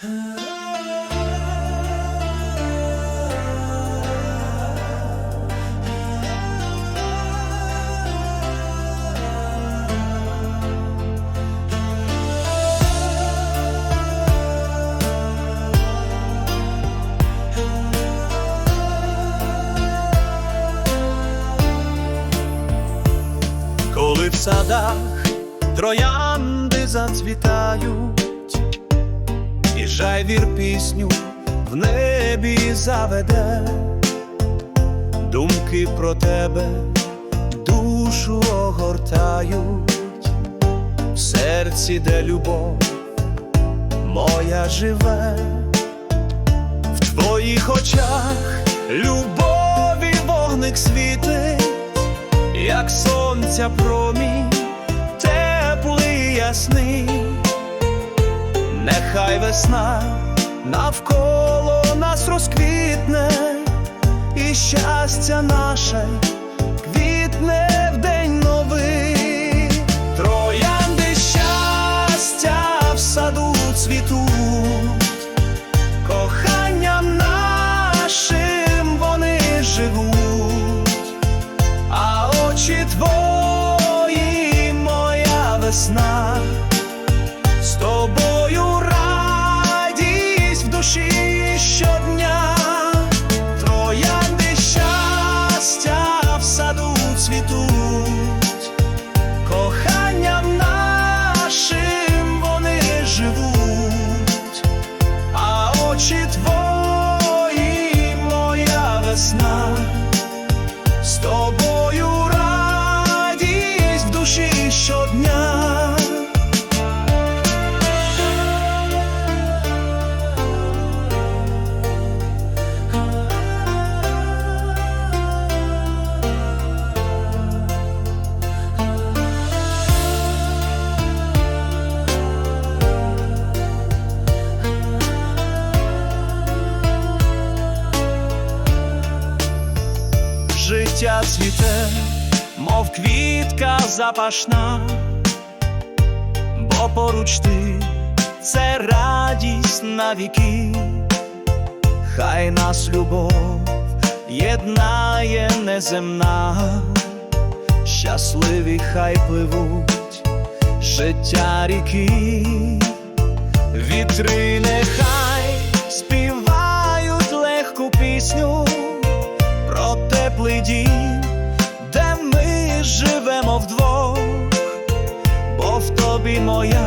Коли в садах троянди зацвітають, і жайвір пісню в небі заведе, думки про тебе душу огортають, в серці, де любов моя живе, в твоїх очах любові вогник світить. Як сонця промінь, теплий ясний, нехай весна навколо нас розквітне, і щастя наше квітне в день новий, троянди щастя в саду цвітуть, коханням нашим вони живуть. А очі твої, моя весна, Життя цвіте, мов квітка запашна, бо поруч ти це радість на віки, хай нас любов єднає неземна, щасливі хай пливуть життя ріки, вітри нехай. grzywem o w dwóch, bo w tobie moja